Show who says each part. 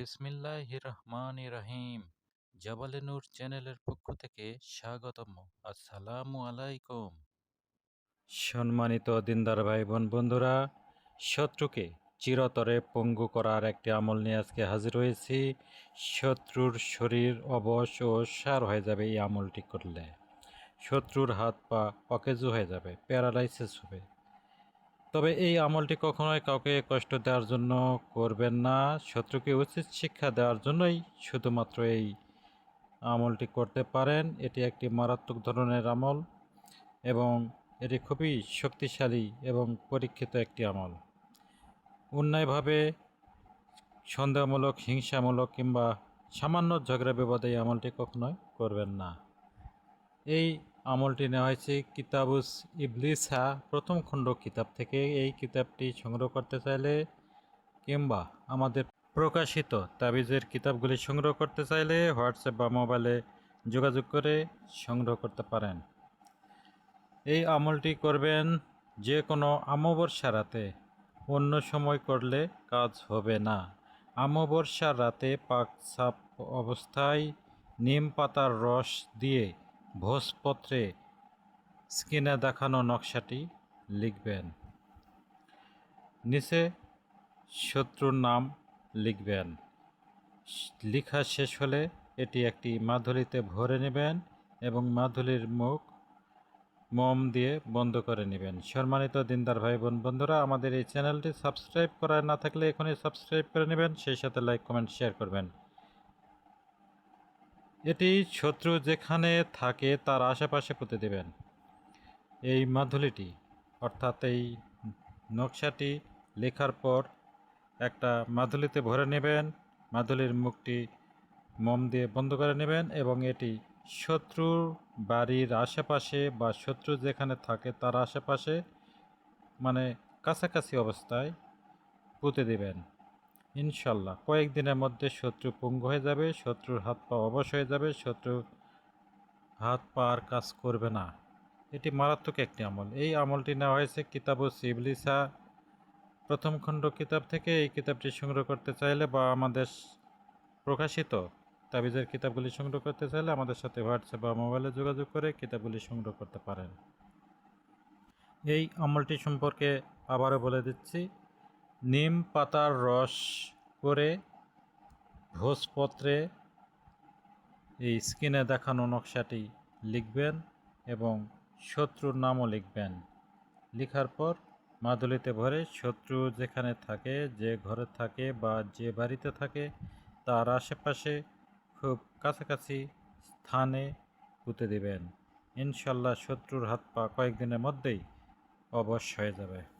Speaker 1: বিসমিল্লাহ রহমান রহিম জাবালে নূর চ্যানেলের পক্ষ থেকে স্বাগতম। আসসালামু আলাইকুম। সম্মানিত দিনদার ভাই বোন বন্ধুরা, শত্রুকে চিরতরে পঙ্গু করার একটি আমল নিয়ে আজকে হাজির হয়েছি। শত্রুর শরীর অবশ ও সার হয়ে যাবে এই আমলটি করলে। শত্রুর হাত পা অকেজু হয়ে যাবে, প্যারালাইসিস হবে। তবে এই আমলটি কখনোই কাউকে কষ্ট দেওয়ার জন্য করবেন না, শত্রুকে উচিত শিক্ষা দেওয়ার জন্যই শুধুমাত্র এই আমলটি করতে পারেন। এটি একটি মারাত্মক ধরনের আমল এবং এটি খুবই শক্তিশালী এবং পরীক্ষিত একটি আমল। অন্যায়ভাবে সন্দেহমূলক, হিংসামূলক কিংবা সামান্য ঝগড়া বিবাদে এই আমলটি কখনোই করবেন না। এই আমলটি নেওয়া হয়েছে কিতাবুস ইবলিসা। প্রথম খণ্ড কিতাব থেকে এই কিতাবটি সংগ্রহ করতে চাইলে কিংবা আমাদের প্রকাশিত তাবিজের কিতাবগুলি সংগ্রহ করতে চাইলে হোয়াটসঅ্যাপ বা মোবাইলে যোগাযোগ করে সংগ্রহ করতে পারেন। এই আমলটি করবেন যে কোনো অমাবস্যা রাতে। অন্য সময় করলে কাজ হবে না। অমাবস্যার রাতে পাক সাপ অবস্থায় নিম পাতার রস দিয়ে ভোজপত্রে স্ক্রিনে দেখানো নকশাটি লিখবেন। নিচে শত্রুর নাম লিখবেন। লেখা শেষ হলে এটি একটি মাধুরীতে ভরে নেবেন এবং মাধুরীর মুখ মম দিয়ে বন্ধ করে নেবেন। সম্মানিত দিনদার ভাই বোন বন্ধুরা, আমাদের এই চ্যানেলটি সাবস্ক্রাইব করা না থাকলে এখনই সাবস্ক্রাইব করে নেবেন। সেই সাথে লাইক, কমেন্ট, শেয়ার করবেন। এটি শত্রু যেখানে থাকে তার আশেপাশে পুঁতে দেবেন এই মাধুলিটি অর্থাৎ এই নকশাটি লেখার পর একটা মাধুলিতে ভরে নেবেন মাধুলির মুখটি মোম দিয়ে বন্ধ করে নেবেন এবং এটি শত্রুর বাড়ির আশেপাশে বা শত্রু যেখানে থাকে তার আশেপাশে মানে কাছাকাছি অবস্থায় পুঁতে দেবেন। ইনশাল্লাহ, কয়েকদিনের মধ্যে শত্রু পঙ্গু হয়ে যাবে, শত্রুর হাত পা অবশ হয়ে যাবে শত্রু হাত পা আর কাজ করবে না। এটি মারাত্মক একটি আমল। এই আমলটি নেওয়া হয়েছে কিতাবু সিবলিসা, প্রথম খণ্ড কিতাব থেকে। এই কিতাবটি সংগ্রহ করতে চাইলে বা আমাদের প্রকাশিত তাবিজের কিতাবগুলি সংগ্রহ করতে চাইলে আমাদের সাথে হোয়াটসঅ্যাপ বা মোবাইলে যোগাযোগ করে কিতাবগুলি সংগ্রহ করতে পারেন। এই আমলটি সম্পর্কে আবারও বলে দিচ্ছি নিম পাতার রস করে ভোজপত্রে এই স্ক্রিনে দেখানো নকশাটি লিখবেন এবং শত্রুর নামও লিখবেন। লেখার পর মাদুলিতে ভরে শত্রু যেখানে থাকে, যে ঘরে থাকে বা যে বাড়িতে থাকে, তার আশেপাশে খুব কাছাকাছি স্থানে পুঁতে দেবেন। ইনশাল্লাহ শত্রুর হাত পা কয়েকদিনের মধ্যেই অবশ্য হয়ে যাবে।